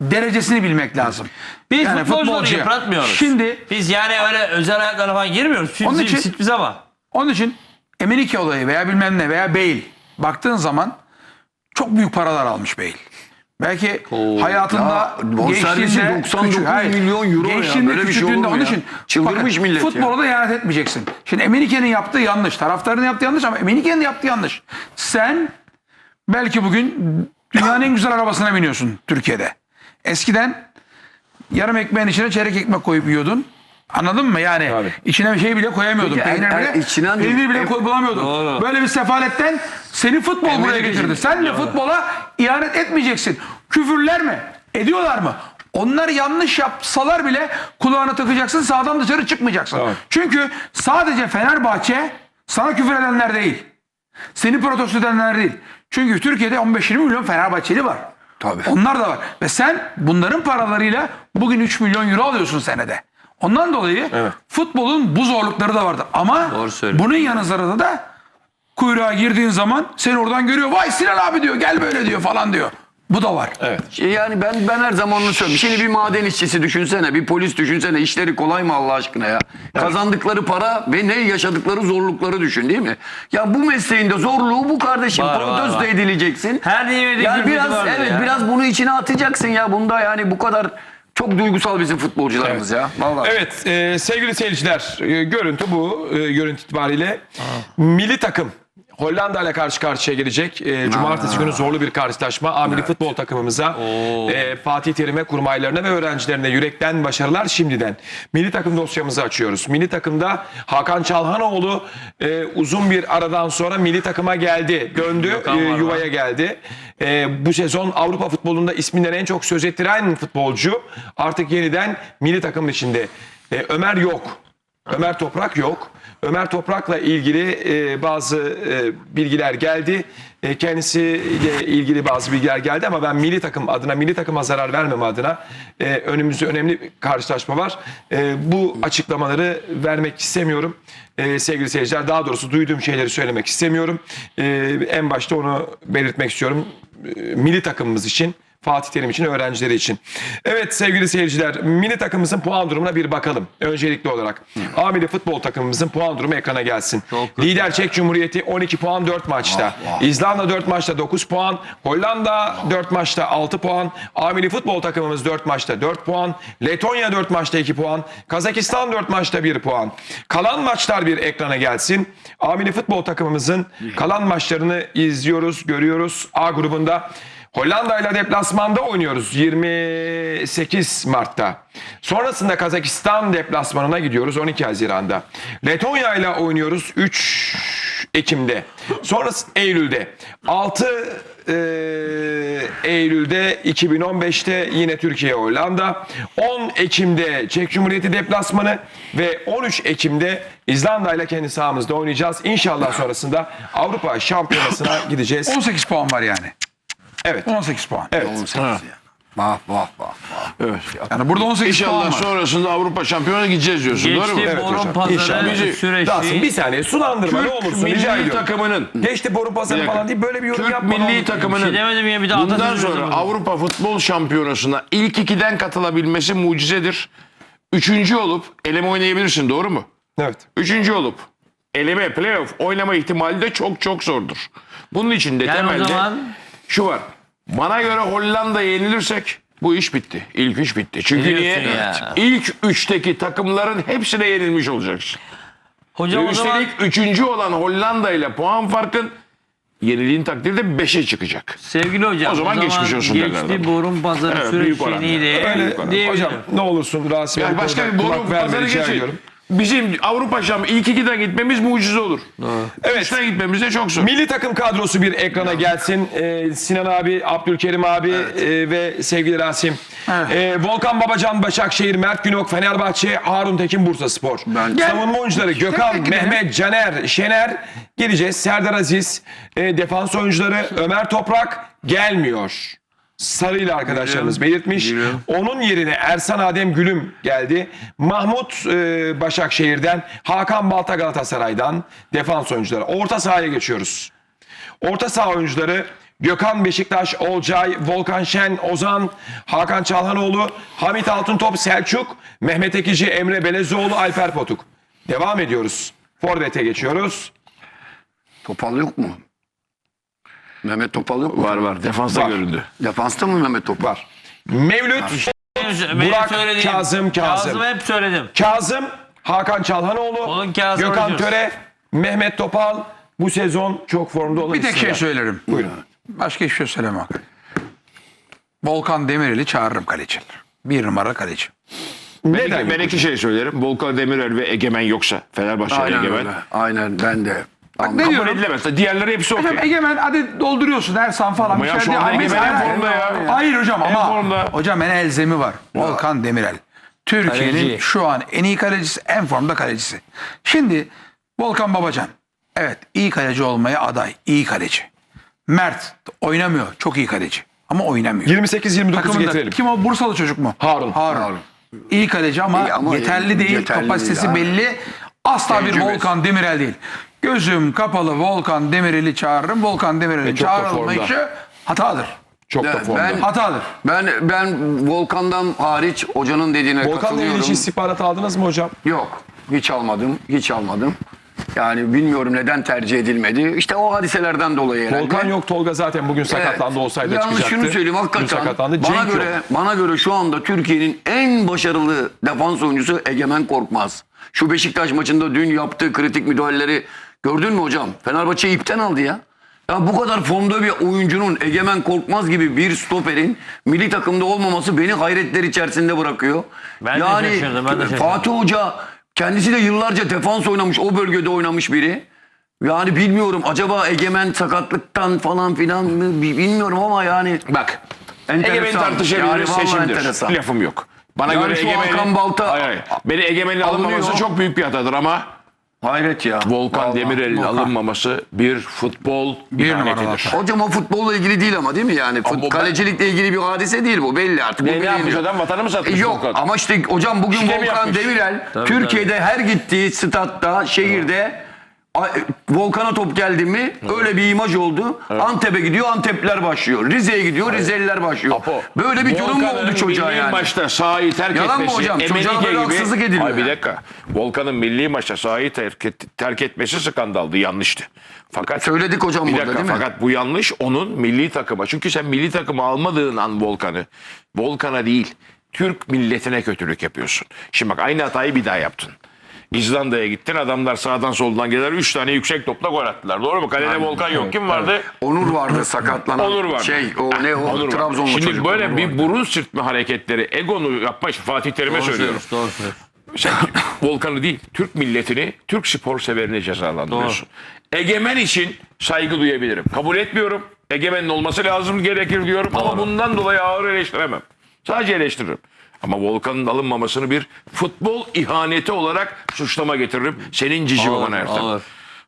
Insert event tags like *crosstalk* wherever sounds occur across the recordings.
derecesini bilmek lazım. Biz Yani futbolcuları yıpratmıyoruz. Şimdi Biz yani öyle özel hayatlara falan girmiyoruz. Biz, Onun için- bize ama. Onun için Emenike olayı veya bilmem ne veya Bale baktığın zaman çok büyük paralar almış Bale. Belki hayatında ya, gençliğinde 99 küçük- hayır, milyon euro ya. gençliğinde, Böyle bir şey olur mu onun ya? için Çıldırmış Bakın, millet ya. Futbola da ihanet etmeyeceksin. Şimdi Emenike'nin yaptığı yanlış. Taraftarın yaptığı yanlış ama Emenike'nin yaptığı yanlış. Sen belki bugün dünyanın en güzel arabasına biniyorsun Türkiye'de. Eskiden yarım ekmeğin içine çeyrek ekmek koyup yiyordun. Anladın mı? Yani Tabii. içine bir şey bile koyamıyordun. Peki, Peynir er- er- bile, içinden- peynir bile koy, bulamıyordun. Doğru. Böyle bir sefaletten seni futbol buraya Emenike'cim, getirdi. Sen de futbola ihanet etmeyeceksin. Küfürler mi? Ediyorlar mı? Onlar yanlış yapsalar bile kulağına takacaksın sağdan dışarı çıkmayacaksın. Evet. Çünkü sadece Fenerbahçe sana küfür edenler değil. Seni protesto edenler değil. Çünkü Türkiye'de 15-20 milyon Fenerbahçeli var. Tabii. Onlar da var. Ve sen bunların paralarıyla bugün 3 milyon euro alıyorsun senede. Ondan dolayı Evet. futbolun bu zorlukları da vardır. Ama bunun yanı sıra da kuyruğa girdiğin zaman seni oradan görüyor. Vay Sinan abi diyor gel böyle diyor falan diyor. Bu da var. Evet. Yani ben ben her zaman onu söylüyorum. Şimdi bir maden işçisi düşünsene, bir polis düşünsene. İşleri kolay mı Allah aşkına ya? Kazandıkları para ve ne yaşadıkları zorlukları düşün değil mi? Ya bu mesleğin de zorluğu bu kardeşim. Var, Protesto var. edileceksin. Her nimetin Yani biraz evet ya. biraz bunu içine atacaksın ya. Bunda yani bu kadar çok duygusal bizim futbolcularımız ya. Vallahi. Evet e, sevgili seyirciler e, görüntü bu e, görüntü itibariyle milli takım Hollanda ile karşı karşıya gelecek. E, Cumartesi günü zorlu bir karşılaşma. Amiri futbol takımımıza, e, Fatih Terim'e, kurmaylarına ve öğrencilerine yürekten başarılar şimdiden. Milli takım dosyamızı açıyoruz. Milli takımda Hakan Çalhanoğlu e, uzun bir aradan sonra milli takıma geldi. Döndü, e, yuvaya geldi. E, bu sezon Avrupa futbolunda isminden en çok söz ettiren futbolcu artık yeniden milli takımın içinde. E, Ömer yok. Ömer Toprak yok. Ömer Toprak'la ilgili e, bazı e, bilgiler geldi. E, kendisiyle ilgili bazı bilgiler geldi ama ben milli takım adına, milli takıma zarar vermem adına önümüzde önemli bir karşılaşma var. Bu açıklamaları vermek istemiyorum sevgili seyirciler. Daha doğrusu duyduğum şeyleri söylemek istemiyorum. En başta onu belirtmek istiyorum. Milli takımımız için. Fatih Terim için, öğrencileri için. Evet sevgili seyirciler, milli takımımızın puan durumuna bir bakalım. Öncelikli olarak. A milli futbol takımımızın puan durumu ekrana gelsin. Çok kötü. Lider Çek Cumhuriyeti 12 puan 4 maçta. İzlanda 4 maçta 9 puan. Hollanda 4 maçta 6 puan. A milli futbol takımımız 4 maçta 4 puan. Letonya 4 maçta 2 puan. Kazakistan 4 maçta 1 puan. Kalan maçlar bir ekrana gelsin. A milli futbol takımımızın kalan maçlarını izliyoruz, görüyoruz. A grubunda Hollanda ile deplasmanda oynuyoruz 28 Mart'ta. Sonrasında Kazakistan deplasmanına gidiyoruz 12 Haziran'da. Letonya ile oynuyoruz 3 Ekim'de. Sonrası Eylül'de. 6 e, Eylül'de 2015'te yine Türkiye Hollanda. 10 Ekim'de Çek Cumhuriyeti deplasmanı ve 13 Ekim'de İzlanda ile kendi sahamızda oynayacağız. İnşallah sonrasında Avrupa Şampiyonası'na gideceğiz. 18 puan var yani. Evet. 18 puan. Evet. Vah vah vah. Evet. Yani burada 18 puan İnşallah var. sonrasında Avrupa şampiyonuna gideceğiz diyorsun. Doğru mu? Geçti Evet borun hocam. pazarı İnşallah. süreci. Dağılsın bir saniye sulandırma ne Türk olursun rica milli ediyorum. takımının Geçti boru pazarı Bir dakika. falan değil böyle bir yorum Türk yapma. ne milli olur. Bir şey takımının demedim ya bir de bundan sonra yazamadım. Avrupa Futbol Şampiyonası'na ilk ikiden katılabilmesi mucizedir. Üçüncü olup eleme oynayabilirsin doğru mu? Evet. Üçüncü olup eleme playoff oynama ihtimali de çok çok zordur. Bunun için de Yani o temelde zaman şu var. Bana göre Hollanda'ya yenilirsek bu iş bitti. İlk üç bitti. Çünkü niye? diyorsun ya? İlk üçteki takımların hepsine yenilmiş olacaksın. hocam Ve o zaman üstelik üçüncü olan Hollanda ile puan farkın yenildiğin takdirde 5'e çıkacak. sevgili hocam O zaman geçmiş olsun derler geçti adama. borun pazarı Evet, büyük Öyle, diyebilirim. hocam ne olursun Rasim Yani başka bir boru pazarı ediyorum. Bizim Avrupa Şampiyonu ilk ikiden gitmemiz mucize olur. Evet. Üçten gitmemiz de çok zor. Milli takım kadrosu bir ekrana gelsin. Ee, Sinan abi, Abdülkerim abi e, ve sevgili Rasim. Ee, Volkan Babacan, Başakşehir, Mert Günok, Fenerbahçe, Harun Tekin, Bursa Spor. Savunma oyuncuları Gökhan, Mehmet, Caner, Şener geleceğiz. Serdar Aziz, e, defans oyuncuları *laughs* Ömer Toprak gelmiyor. Sarıyla arkadaşlarımız belirtmiş. Onun yerine Ersan Adem Gülüm geldi. Mahmut e, Başakşehir'den, Hakan Balta Galatasaray'dan defans oyuncuları. Orta sahaya geçiyoruz. Orta saha oyuncuları Gökhan Beşiktaş, Olcay, Volkan Şen, Ozan, Hakan Çalhanoğlu, Hamit Altıntop, Selçuk, Mehmet Ekici, Emre Belezoğlu, Alper Potuk. Devam ediyoruz. Forvet'e geçiyoruz. Topal yok mu? Mehmet Topal yok mu? Var var. Defansta Var. göründü. Defansta mı Mehmet Topal? Var. Mevlüt, Benim Burak, söylediğim- Kazım, Kazım. Kazım hep söyledim. Kazım, Hakan Çalhanoğlu, Onun Kazım Gökhan oynuyoruz. Töre, Mehmet Topal bu sezon çok formda olan Bir tek şey isimler. söylerim. Buyurun. Başka hiçbir şey söylemem. Volkan Demirel'i çağırırım kaleci. Bir numara kaleci. Neden? Ben iki şey söylerim. Volkan Demirel ve Egemen yoksa Fenerbahçe Aynen Egemen. öyle. Aynen ben de. Bak ne Kabul diyorum? edilemez. Diğerleri hepsi okey. Hocam Egemen hadi dolduruyorsun Ersan falan. Ama bir ya şey şu değil. anda Hayır, Egemen en formda ya. Hayır hocam En ama. formda. Hocam en elzemi var. Volkan Demirel. Türkiye'nin Kaleci. şu an en iyi kalecisi, en formda kalecisi. Şimdi Volkan Babacan. Evet iyi kaleci olmaya aday. iyi kaleci. Mert oynamıyor. Çok iyi kaleci. Ama oynamıyor. 28-29'u Takımında- getirelim. Kim o? Bursalı çocuk mu? Harun. Harun. Harun. İyi kaleci ama, İyi ama yeterli değil. yeterli kapasitesi değil, ha. belli. Asla bir Tecrübesi. Volkan Demirel değil. Gözüm kapalı Volkan Demirel'i çağırırım. Volkan Demirel'in çok da çağrılmayışı hatadır. Çok da formda. ben- Hatadır. Ben ben Volkan'dan hariç hocanın dediğine Volkan'la katılıyorum. ilgili hiç istihbarat aldınız mı hocam? Yok. Hiç almadım. Hiç almadım. Yani bilmiyorum neden tercih edilmedi. İşte o hadiselerden dolayı herhalde. Volkan yok Tolga zaten bugün sakatlandı olsaydı Yalnız çıkacaktı. şunu söyleyeyim Dün hakikaten sakatlandı. bana Cenk göre yok. bana göre şu anda Türkiye'nin en başarılı defans oyuncusu Egemen Korkmaz. Şu Beşiktaş maçında dün yaptığı kritik müdahaleleri gördün mü hocam? Fenerbahçe ipten aldı ya. Ya bu kadar formda bir oyuncunun Egemen Korkmaz gibi bir stoperin milli takımda olmaması beni hayretler içerisinde bırakıyor. Ben de yani şaşırdım, ben de şaşırdım. Fatih Hoca kendisi de yıllarca defans oynamış, o bölgede oynamış biri. Yani bilmiyorum acaba Egemen sakatlıktan falan filan mı bi- bilmiyorum ama yani Bak. Enteresan. Egemen'i tartışabiliriz Yani seçimdir. enteresan. Lafım yok. Bana Yani göre Egemen'in... Balta- Hayır, hayır. Beni Egemen'in alınmaması çok büyük bir hatadır ama hayret ya. Volkan Vallahi. Demirel'in Volkan. alınmaması bir futbol Bir ihanetidir. Hocam o futbolla ilgili değil ama değil mi yani? Fut- Ama ben- kalecilikle ilgili bir hadise değil bu belli artık. Bu Ne, ne biliniyor. yapmış adam? Vatanı mı satmış E, Yok Volkan? ama işte hocam bugün İşte mi Volkan yapmış? Demirel Türkiye'de her gittiği statta, şehirde Volkan'a top geldi mi öyle bir imaj oldu. Antep'e gidiyor, Antepler başlıyor. Rize'ye gidiyor, Rizeliler başlıyor. Apo, Böyle bir durum mu oldu çocuğa yani? maçta sahayı terk Yalan mı etmesi. hocam? Çocuğa Emenike böyle gibi- haksızlık ediliyor Hayır, bir yani. dakika. Volkan'ın milli maçta sahayı terk, et- terk etmesi skandaldı. Yanlıştı. Fakat Söyledik hocam bir burada, dakika, değil mi? Fakat bu yanlış onun milli takıma. Çünkü sen milli takıma almadığın an Volkan'ı Volkan'a değil Türk milletine kötülük yapıyorsun. Şimdi bak aynı hatayı bir daha yaptın. İzlanda'ya gittin adamlar sağdan soldan gelir 3 tane yüksek topla gol attılar. Doğru mu? Kalede Volkan yok. Kim vardı? Onur vardı sakatlanan. Onur vardı. Şey o ne o Onur. Trabzonlu Şimdi çocuk. böyle Onur bir vardı. burun sürtme hareketleri, egonu yapma Fatih Terim'e söylüyorum. Doğru söylüyorsun. Sen *laughs* Volkan'ı değil, Türk milletini, Türk spor severini cezalandırıyorsun. Egemen için saygı duyabilirim. Kabul etmiyorum. Egemenin olması lazım gerekir diyorum ama bundan dolayı ağır eleştiremem. Sadece eleştiririm. Ama Volkan'ın alınmamasını bir futbol ihaneti olarak suçlama getiririm. Senin cici baban Ertem. ağır.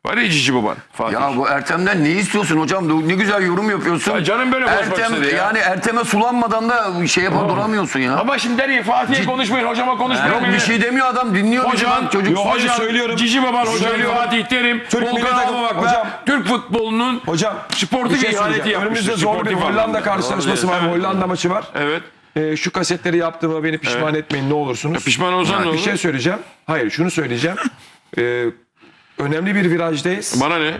Var ya cici baban Fatih. Ya bu Ertem'den ne istiyorsun hocam? Ne güzel yorum yapıyorsun. Ya canım böyle Ertem, istedi ya. Yani Ertem'e sulanmadan da şey yapıp duramıyorsun ya. Ama şimdi der ya Fatih'e konuşmayın, hocama konuşmayın. Yok bir şey demiyor adam dinliyor Hocam, çocuk. Yok, hocam, söylüyorum. Cici Baban hocam Söylüyorum. Fatih Terim, Türk milli Volkan takım- almamakla hocam. Türk futbolunun Hocam sportif bir şey ihaneti söyleyeceğim. yapmıştır. Önümüzde zor bir sportif Hollanda anlamda. karşılaşması var. Hollanda maçı var. Evet. Ee, şu kasetleri yaptığıma beni pişman etmeyin ne olursunuz. pişman olsan ne Bir olur? şey söyleyeceğim. Hayır şunu söyleyeceğim. Ee, önemli bir virajdayız. Bana ne?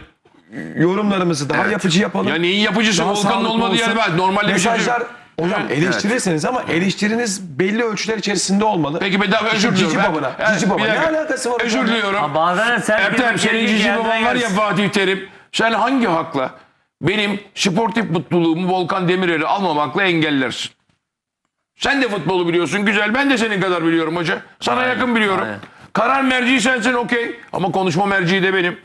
Yorumlarımızı daha yapıcı yapalım. Ya neyin yapıcısı Daha Volkan'ın sağlıklı olmadığı olsun. yer var. Normalde bir şey Mesajlar yok. hocam eleştirirseniz ama eleştiriniz belli ölçüler içerisinde olmalı. Peki bedava özür Cici diliyorum. babana. Ha, Cici bir baba. Ne dakika. alakası var Özür hocam? diliyorum. Ha, bazen sen Ertem senin cici baban var ya Fatih Terim. Sen hangi hakla benim sportif mutluluğumu Volkan Demirel'i almamakla engellersin? Sen de futbolu biliyorsun güzel. Ben de senin kadar biliyorum hoca. Sana yakın biliyorum. aynen. Karar merci sensin okey. Ama konuşma merci de benim.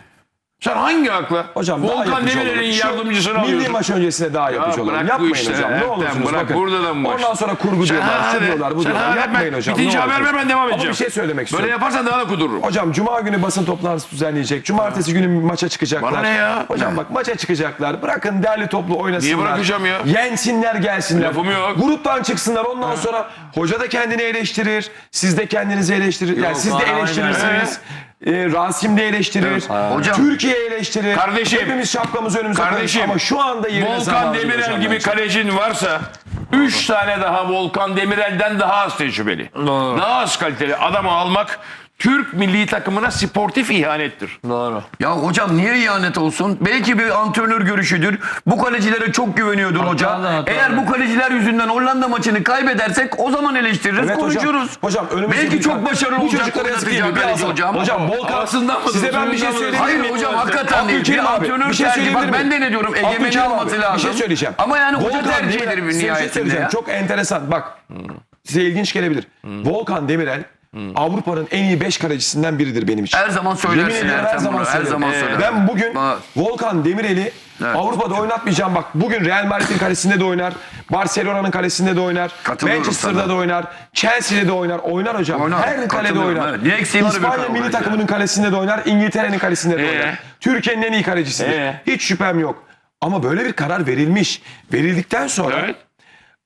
Sen hangi hakla Hocam Volkan Demirel'in olalım. Şu yardımcısını Milli alıyorsun? maç öncesinde daha yapıcı olalım. bırak bu Yapmayın işleri. hocam. Ne olursunuz bırak. bakın. Burada da mı Ondan sonra kurgu diyorlar. hadi- Şu diyorlar bu sen diyorlar. Yapmayın ben- hocam. Bitince haber ver ben devam Ama edeceğim. bir şey söylemek Böyle istiyorum. yaparsan daha da kudururum. Hocam cuma günü basın toplantısı düzenleyecek. Cumartesi günü maça çıkacaklar. Bana ne ya? Hocam bak maça çıkacaklar. Bırakın derli toplu oynasınlar. Niye bırakacağım ya? Yensinler gelsinler. Lafım yok. Gruptan çıksınlar. Ondan sonra hoca da kendini eleştirir. Siz de kendinizi eleştirir. Yani siz de eleştirirsiniz. E, Rasim de eleştirir. Hocam. Türkiye eleştirir. Kardeşim. Hepimiz şapkamızı önümüze. Kardeşim, Ama şu anda yerine Volkan zamanı Demirel hocam gibi bence. kalecin varsa 3 tane daha Volkan Demirel'den daha az tecrübeli. Doğru. Daha az kaliteli adamı almak Türk milli takımına sportif ihanettir. Doğru. Ya hocam niye ihanet olsun? Belki bir antrenör görüşüdür. Bu kalecilere çok güveniyordun hoca. hatalı, hatalı. Eğer bu kaleciler yüzünden Hollanda maçını kaybedersek o zaman eleştiririz, Evet hocam. konuşuruz. Hocam önümüzdeki Belki çok başarılı Bu oynatacağı mi? kaleci Biraz hocam. Hocam Volkan Arasından mı? size ben bir şey söyleyeyim. Hayır mi? hocam hakikaten değil. Bir antrenör bir şey tercihi. Bak ben de ne diyorum? Egemeni alması lazım. Bir şey söyleyeceğim. Ama yani hoca Volkan tercihidir bir şey nihayetinde. Çok enteresan. Bak size ilginç gelebilir. Volkan Demirel Avrupa'nın en iyi 5 kalecisinden biridir benim için. Her zaman Yemin söylersin ediyorum her Ertem zaman bunu. Her söylerim. zaman Ee, söylersin. Ben bugün Bak. Volkan Demirel'i Avrupa'da oynatmayacağım. Bak bugün Real Madrid'in kalesinde de oynar. Barcelona'nın kalesinde de oynar. Katılıyorum Manchester'da sana. da oynar. Chelsea'de de oynar. Oynar hocam. Oynar. Her kalede Katılıyorum, oynar. evet. Eksiği var İspanya milli bence. takımının kalesinde de oynar. İngiltere'nin kalesinde de Ee? oynar. Türkiye'nin en iyi kalecisidir. Ee? Hiç şüphem yok. Ama böyle bir karar verilmiş. Verildikten sonra Evet.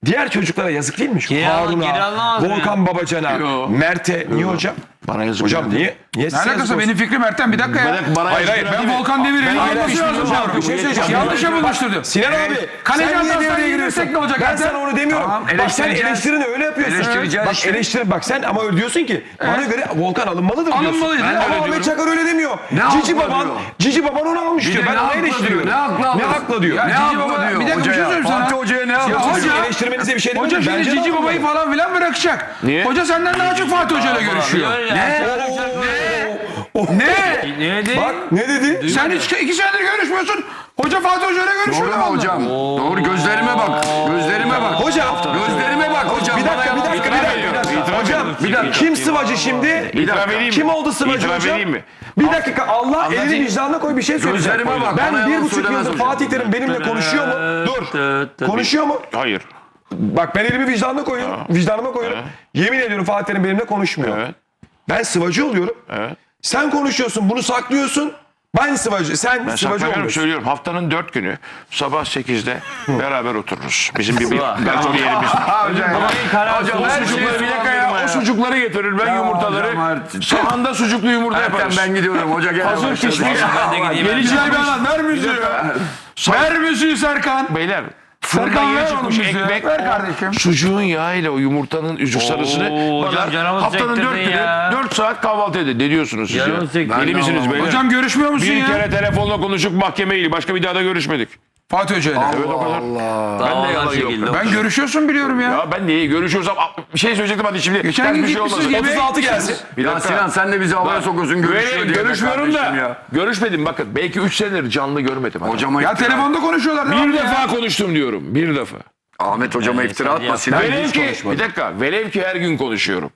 Diğer çocuklara yazık değil mi? Şu Geri al- geri Harun'a, alamaz mı Volkan Babacan'a, Yo. Mert'e. Niye hocam? Bana yazık Hocam geldi. niye? Niye Ne alakası benim fikrim Ertem bir dakika ya. Bana- bana Hayır, hayır, Ben? Volkan Demirel'in Hayır, olması hayır, lazım. hocam, bir şey söyleyeceğim. Yanlış yapılmıştırdı. Sinan abi. Kaleci sen niye hatasından devreye girirsek giriyorsun? ne olacak Ben sana onu demiyorum. Tamam, bak sen eleştirini öyle yapıyorsun. Eleştireceğiz Bak eleştir bak sen ama öyle diyorsun ki bana göre Volkan alınmalıdır diyorsun. De Ama Ahmet. Çakar öyle demiyor. Ne Cici baban? Cici baban onu almış Bir diyor. Ben onu eleştiriyorum. ne hakla Ne hakla diyor. Ne Cici hakla Baba, diyor bir dakika bir şey hocaya? söyleyeyim sana. Fatih Hoca'ya ne hakla? hoca- eleştirmenize bir şey Hoca demiyorum. şimdi Bence de Cici. Baba'yı falan filan bırakacak. Niye? Hoca senden daha çok Fatih Hoca ile görüşüyor. Ne? Ne? Ne dedi? Bak ne dedi? Sen hiç iki senedir görüşmüyorsun. Hoca Fatih Hoca ile görüşüyor. Doğru mu hocam? Doğru gözlerime bak. Gözlerime bak. Hocam. Gözlerime bak hocam. Bir dakika, bir dakika, bir dakika, bir dakika. Hocam, bir dakika. Kim sıvacı şimdi? Edeyim mi? Kim oldu sıvacı hocam? Bir dakika Allah elini vicdanına koy bir şey söyleyeceğim. Gözlerime bak, Ben bir buçuk yıldır. Fatih Terim benimle konuşuyor mu? Dur. Konuşuyor mu? Hayır. Bak ben elimi vicdanına koyuyorum. Vicdanıma koyuyorum. Yemin ediyorum Fatih Terim benimle konuşmuyor. Evet. Ben sıvacı oluyorum. Evet. Sen konuşuyorsun bunu saklıyorsun. Ben sıvacı. Sen Ben sıvacı saklamıyorum olmuyorsun. söylüyorum. Haftanın dört günü sabah 8'de beraber otururuz. Bizim bir, bir garsonu yerimiz. Hocam O her sucukları şeyi bir dakika ya. O sucukları getirir. Ben yumurtaları. Sahanda sucuklu yumurta yaparız. ben gidiyorum hoca gel. Hazır pişmiş. Yeni Güzel bir anlat. Ver müziği. Ver müziği Serkan. Beyler. Fırından Serkan yeni ver onu ekmek. Ver kardeşim. Sucuğun yağıyla o yumurtanın üzük sarısını hocam bakar, canımızı haftanın dört günü ya. 4 saat kahvaltı edin. Ne diyorsunuz siz ya? Deli misiniz beyler? Hocam görüşmüyor musun bir ya? kere telefonla konuşup mahkemeyle başka bir daha da görüşmedik. Fatih Hoca ile. Evet o kadar. Ben de yalan yok. Ben görüşüyorsun biliyorum ya. Ya ben niye görüşüyorsam bir şey söyleyecektim hadi şimdi. Geçen Ters gün bir şey gitmişsiniz olmasın. yemeğe 36 gelsin. Bir Ya dakika. Sinan sen de bizi havaya Bak, sokuyorsun görüşüyor diye. be görüşmüyorum da. kardeşim ya. Görüşmedim bakın. Belki 3 senedir canlı görmedim. Hocam. Hocama Ya iftira. telefonda konuşuyorlar. Bir defa konuştum diyorum. Bir defa. Ahmet hocama iftira atma Sinan. Velev hiç ki konuşmadı. bir dakika. Velev ki her gün konuşuyorum.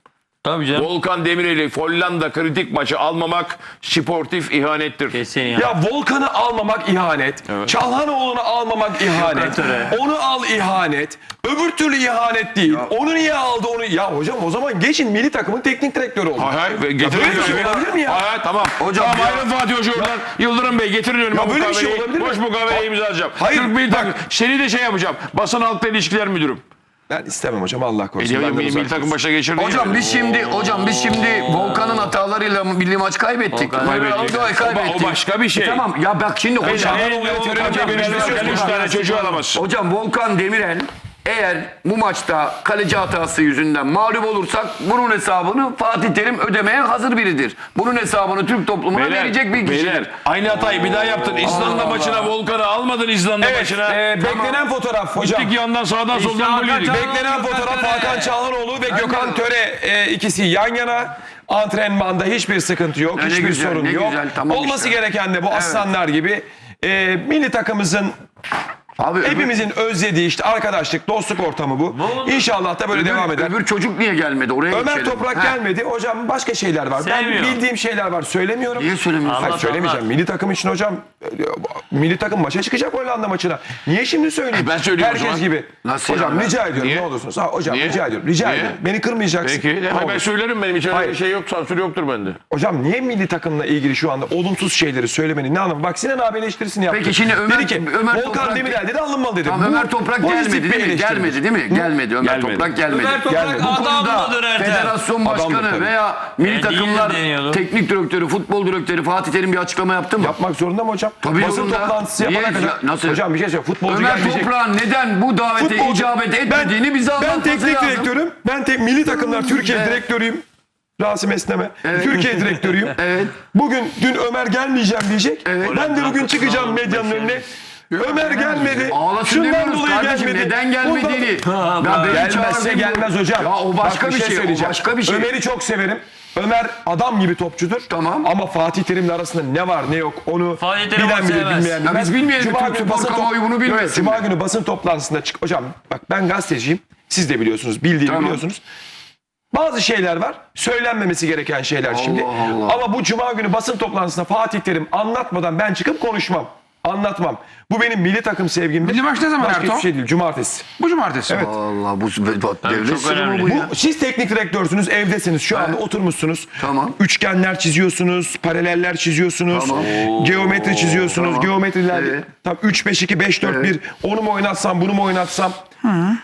Tabii canım. Volkan Demirel'i Hollanda kritik maçı almamak sportif ihanettir. Kesin ya. Ya Volkan'ı almamak ihanet. Çalhanoğlu'nu almamak ihanet. Onu al ihanet. Öbür türlü ihanet değil. Onu niye aldı onu? Ya hocam o zaman geçin milli takımın teknik direktörü olun. Hay hay getirin böyle bir şey önüme. olabilir mi ya? Hay hay tamam. Hocam tamam ya- ayrılın Fatih Hoca oradan. Yıldırım Bey getirin önüme Ya bu böyle bir şey kahveyi. olabilir mi? Boş bu kahveyi imza alacağım. Hayır, Türk milli bak- takım. Seni de şey yapacağım. Basın halkla ilişkiler müdürüm. Ben istemem hocam Allah korusun. Milli, Benden milli, uzak milli takım dursun. başına geçirdi. Hocam biz şimdi hocam biz şimdi Volkan'ın hatalarıyla milli maç kaybettik. Volkan kaybettik. O, kaybettik. O başka bir şey. Tamam ya bak şimdi hocam. Hocam, Volkan Demirel varken 3 tane çocuğu alamazsın. Hocam Volkan Demirel eğer bu maçta kaleci hatası yüzünden mağlup olursak bunun hesabını Fatih Terim ödemeye hazır biridir. Bunun hesabını Türk toplumuna verecek bir kişidir. beyler, aynı hatayı bir daha yaptın. İzlanda maçına Volkan'ı almadın İzlanda Evet, maçına. e, beklenen fotoğraf hocam. Gittik yandan sağdan soldan gol yedik. Beklenen fotoğraf Hakan Çalhanoğlu ve Gökhan Töre e, ikisi yan yana. Antrenmanda hiçbir sıkıntı yok, ne hiçbir güzel, sorun ne yok. güzel, tamam Olması işte. gereken de bu aslanlar gibi e, milli takımımızın Abi öbür- hepimizin özlediği işte arkadaşlık, dostluk ortamı bu. İnşallah da böyle öbür, devam eder. öbür çocuk niye gelmedi oraya Ömer geçelim. Toprak Ha. gelmedi. Hocam başka şeyler var. Sevmiyor. Ben bildiğim şeyler var. Söylemiyorum. Niye söylemiyorsun? Hayır, Anlat, söylemeyeceğim. anlat. Milli takım için hocam e, milli takım maça çıkacak Hollanda maçına. Niye şimdi söyleyeyim? Ben söylüyorum o Herkes zaman. gibi. Nasıl hocam yani? rica ediyorum Niye? ne olursunuz. Ha, hocam Niye? rica ediyorum. Rica Niye? ediyorum. Beni kırmayacaksın. Peki. Ne ben olur. söylerim benim için öyle Hayır. bir şey yok. Sansür yoktur bende. Hocam niye milli takımla ilgili şu anda olumsuz şeyleri söylemenin ne anlamı? Bak Sinan abi eleştirisini yaptı. Peki şimdi Ömer- Dedi ki Ömer Volkan Toprak- Demirel geldi de alınmalı dedim. Tamam, Bu Ömer Toprak gelmedi değil mi? Gelmedi değil mi? Gelmedi. Ömer Gelmedi. Toprak gelmedi. Ömer Toprak Gelmedi. Bu konuda federasyon başkanı veya milli takımlar teknik direktörü, futbol direktörü Fatih Terim bir açıklama yaptı mı? Yapmak zorunda mı hocam? Tabii Basın toplantısı yapana kadar. Ya, nasıl? Hocam bir şey söyleyeyim. Futbolcu Ömer gelmeyecek. Toprak'ın neden bu davete Futbolcu- icabet etmediğini bize ben anlatması teknik lazım. direktörüm. Ben tek milli takımlar Türkiye Evet. direktörüyüm. Rasim Esneme. Evet. Türkiye direktörüyüm. *laughs* Evet. Bugün dün Ömer gelmeyeceğim diyecek. Evet. Ben de bugün çıkacağım medyanın önüne. Ömer gelmedi. Ağlasın Şundan demiyoruz dolayı kardeşim. gelmedi. Neden gelmediğini. Ha, Ya beni Gelmezse gelmez hocam. Ya o başka Bak bir şey. O söyleyeceğim. başka bir şey. Ömer'i çok severim. Ömer adam gibi topçudur. Tamam. Ama Fatih Terim'le arasında ne var ne yok onu Fatih Terim bilen onu sevmez. bilmeyen Ya bilmez. biz bilmeyelim, Cuma Türk günü basın kamuoyu bunu bilmesin Evet, Cuma günü basın toplantısında çık. Hocam bak ben gazeteciyim. Siz de biliyorsunuz. Bildiğini Tamam. biliyorsunuz. Bazı şeyler var. Söylenmemesi gereken şeyler şimdi. Allah. Ama bu cuma günü basın toplantısında Fatih Terim anlatmadan ben çıkıp konuşmam. Anlatmam. Bu benim milli takım sevgimdir. Milli maç ne zaman Başka Ertuğ? hiçbir şey değil. Cumartesi. Bu cumartesi. Evet. Allah bu devlet çok sırrı mı önemli. bu ya? Bu siz teknik direktörsünüz, evdesiniz. Şu anda oturmuşsunuz. Tamam. Üçgenler çiziyorsunuz, paraleller çiziyorsunuz. Tamam. Geometri çiziyorsunuz. Tamam. Geometriler Evet. tam 3 5 2 5 4 1 onu mu oynatsam, bunu mu oynatsam?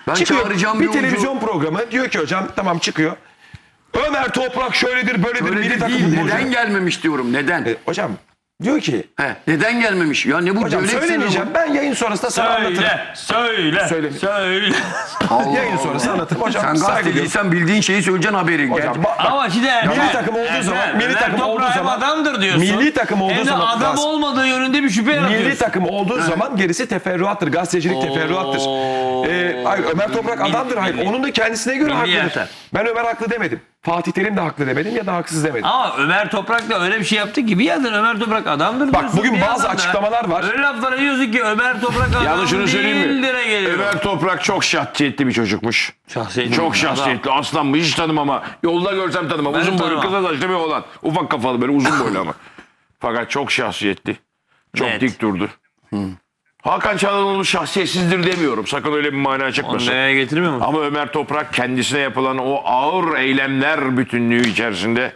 Ben Çıkıyor. çağıracağım bir bir oyuncu. televizyon programı diyor ki hocam tamam çıkıyor. Ömer Toprak şöyledir, böyledir. Öyle milli de takım değil. futbolcu. Neden gelmemiş diyorum. Neden? E, hocam diyor ki He, neden gelmemiş? Ya ne bu hocam devlet sırrı söylemeyeceğim. bu? Ben yayın sonrasında sana anlatırım. Söyle, söyle, Söyle. söyle. Allah *laughs* Yayın sonrası anlatırım hocam. Sen saygı duyuyorum. gazeteciysen bildiğin şeyi söyleyeceksin haberin. Hocam Gel. bak, bak, Ama şimdi Ertem, Milli takım olduğu Ertem, zaman- milli takım olduğu Toprak hem zaman- adamdır diyorsun. Milli takım olduğu hem de zaman adam olmadığı yönünde bir şüphe yaratıyorsun. Milli takım olduğu zaman gerisi teferruattır. Gazetecilik teferruattır. Ee, hayır, Ömer Toprak adamdır. Hayır, onun da kendisine göre Milli haklıdır. Ben Ömer haklı demedim. Fatih Terim de haklı demedim ya da haksız demedim. Ama Ömer Toprak da öyle bir şey yaptı ki bir yerden Ömer Toprak adamdır Bak, diyorsun. bugün bir bazı yandan da açıklamalar var. Öyle laflara diyorsun ki Ömer Toprak adam Yalnız şunu söyleyeyim mi? değildir'e geliyor. Ömer Toprak çok şahsiyetli bir çocukmuş. Şahsiyetli Çok adam. şahsiyetli. Aslanmış hiç tanımam ama. Yolda görsem tanımam. Ben uzun boylu tanımam. kısa saçlı bir oğlan. Ufak kafalı böyle uzun boylu *laughs* ama. Fakat çok şahsiyetli. Çok Net. dik durdu. Hakan Çalhanoğlu şahsiyetsizdir demiyorum. Sakın öyle bir mana çıkmasın. nereye getirmiyor mu? Ama Ömer Toprak kendisine yapılan o ağır eylemler bütünlüğü içerisinde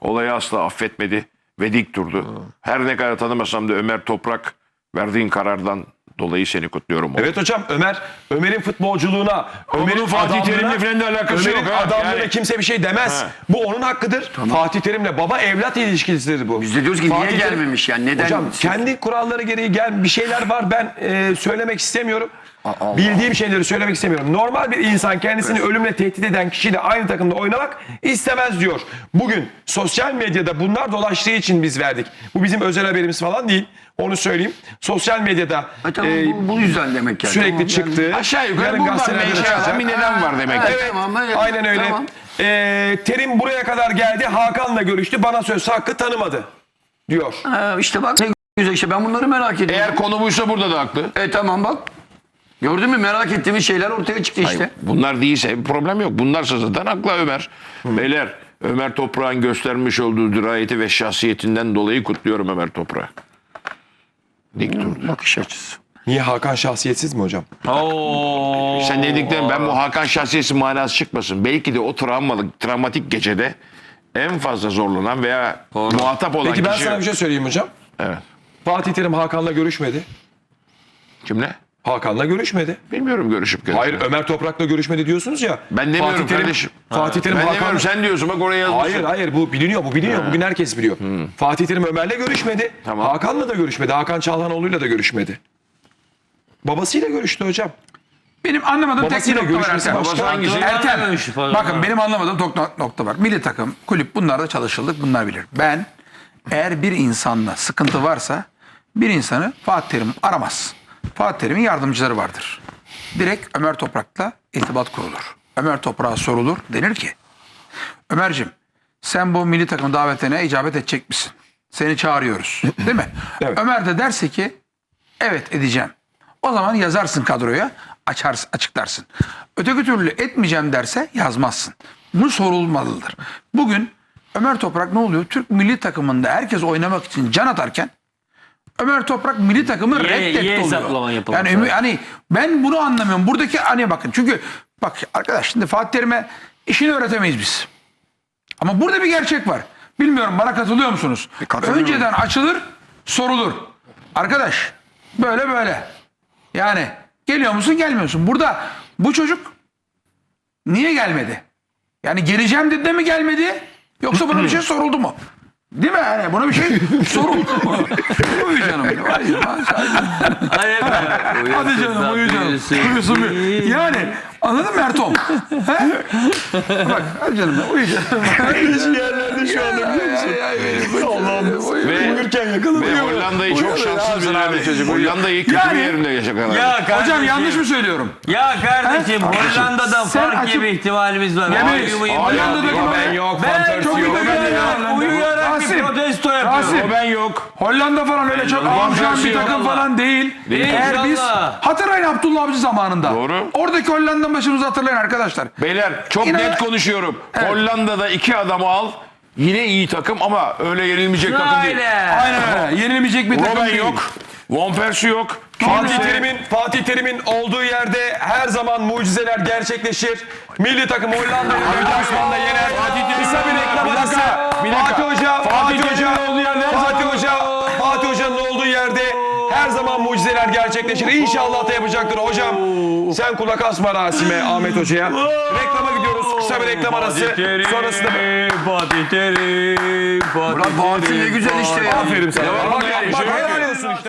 olayı asla affetmedi ve dik durdu. Her ne kadar tanımasam da Ömer Toprak verdiğin karardan dolayı seni kutluyorum. oğlum. Evet hocam Ömer Ömer'in futbolculuğuna, Ömer'in Fatih Terim'le falan da alakası Ömer'in yok ha. adamlığına Yani- kimse bir şey demez. Bu onun hakkıdır. Fatih Terim'le baba evlat ilişkisidir bu. Biz de diyoruz ki niye Fatih Terim- gelmemiş yani? Neden? Hocam kendi kuralları gereği gel bir şeyler var ben e, söylemek istemiyorum. Allah. Bildiğim şeyleri söylemek istemiyorum. Normal bir insan kendisini ölümle tehdit eden kişiyle aynı takımda oynamak istemez diyor. Bugün sosyal medyada bunlar dolaştığı için biz verdik. Bu bizim özel haberimiz falan değil. Onu söyleyeyim. Sosyal medyada Ha, tamam, e, bu, bu yüzden demek yani. sürekli Tamam, yani- çıktı. Aşağı yukarı çıkacak. alan bir neden var demek. Ha, evet. Tamam, evet. Aynen öyle. Tamam. E, Terim buraya kadar geldi. Hakan'la görüştü. Bana söz hakkı tanımadı diyor. Ha, işte bak ne güzel işte ben bunları merak ediyorum. Eğer konu buysa burada da haklı. E tamam bak. Gördün mü merak ettiğimiz şeyler ortaya çıktı işte. Hayır, bunlar değilse bir problem yok. Bunlarsa zaten haklı Ömer. Beyler Ömer Toprak'ın göstermiş olduğu dirayeti ve şahsiyetinden dolayı kutluyorum Ömer Toprak'ı. Dik durdu. Bakış açısı. Niye Hakan şahsiyetsiz mi hocam? Oo. Sen dediklerin ben bu Hakan şahsiyesi manası çıkmasın. Belki de o travmalık, travmatik gecede en fazla zorlanan veya muhatap olan Peki ben kişi... sana bir şey söyleyeyim hocam. Evet. Fatih Terim Hakan'la görüşmedi. Kimle? Hakan'la görüşmedi. Bilmiyorum görüşüp görüşmedi. Hayır Ömer Toprak'la görüşmedi diyorsunuz ya. Ben demiyorum Fatih Terim, kardeşim. Fatih Terim Ben Hakan'la... demiyorum sen diyorsun bak oraya yazmışsın. Hayır hayır bu biliniyor bu biliniyor. Bugün herkes biliyor. Fatih Terim Ömer'le görüşmedi. Tamam. Hakan'la da görüşmedi. Hakan Çalhanoğlu'yla da görüşmedi. Babasıyla görüştü hocam. Benim anlamadığım tek bir Babasıyla nokta var görüşmesi Ertem. başka. hangisi? Ertem. Bakın benim anlamadığım tok- nokta var. Milli takım, kulüp bunlarda çalışıldık bunlar bilir. Ben eğer bir insanda sıkıntı varsa bir insanı Fatih Terim aramaz. Fatih Terim'in yardımcıları vardır. Direkt Ömer Toprak'la irtibat kurulur. Ömer Toprak'a sorulur. Denir ki Ömer'cim sen bu milli takım davetine icabet edecek misin? Seni çağırıyoruz. *laughs* Değil mi? Evet. Ömer de derse ki evet edeceğim. O zaman yazarsın kadroya açarsın, açıklarsın. Öteki türlü etmeyeceğim derse yazmazsın. Bu sorulmalıdır. Bugün Ömer Toprak ne oluyor? Türk milli takımında herkes oynamak için can atarken Ömer Toprak milli takımı Ye- reddetti ye oluyor. Yani, zaten. hani ben bunu anlamıyorum. Buradaki hani bakın çünkü bak arkadaş şimdi Fatih Terim'e işini öğretemeyiz biz. Ama burada bir gerçek var. Bilmiyorum bana katılıyor musunuz? katılıyorum. Önceden açılır, sorulur. Arkadaş böyle böyle. Yani geliyor musun gelmiyorsun. Burada bu çocuk niye gelmedi? Yani geleceğim dedi de mi gelmedi? Yoksa buna bir şey soruldu mu? Değil mi? Yani buna bir şey soruldu mu? Uyu canım. Hadi, hadi canım uyu canım. Uyusun bir. Yani anladın mı Ertuğrul? He? Bak hadi canım uyu canım. yerlerde şu anda biliyor musun? Ve, ve Hollanda'yı çok şanssız bir yerde çocuk. Hollanda'yı kötü Yani- bir yerinde yaşadılar. Ya kardeşim. Hocam yanlış mı söylüyorum? Ya kardeşim Ha? Hollanda'da Sen fark açıp- yeme ihtimalimiz var. Yemeyiz. Uyumayı- Hollanda'da Ben yok, Ben Van Persie çok yok. uyuyarak, uyuyarak bir Rasim, protesto yapıyorum. Rasim. O ben yok. Hollanda falan öyle çok Van bir takım falan değil. Değil, Eğer biz inşallah. hatırlayın Abdullah Avcı zamanında. Doğru. Oradaki Hollanda maçımızı hatırlayın arkadaşlar. Beyler çok İnan- net konuşuyorum. Hollanda'da iki adamı al. Yine iyi takım ama öyle yenilmeyecek takım değil. Aynen öyle. *laughs* Yenilmeyecek bir takım Robben değil. yok. Van Persie yok. Fatih Terim'in Fatih Terim'in olduğu yerde her zaman mucizeler gerçekleşir. Milli takım Hollanda'yı deplasmanda yener. Kısa bir reklam arası. Fatih Hoca, Fatih Hoca, Fatih Hoca, her zaman mucizeler gerçekleşir. İnşallah da yapacaktır hocam. Sen kulak asma Rasim'e, Ahmet Hoca'ya. Reklama gidiyoruz. Kısa bir reklam arası. Sonrasında Fatih Terim, Fatih Murat Fatih ne güzel işte ya. Aferin sana. Bak, bak, bak,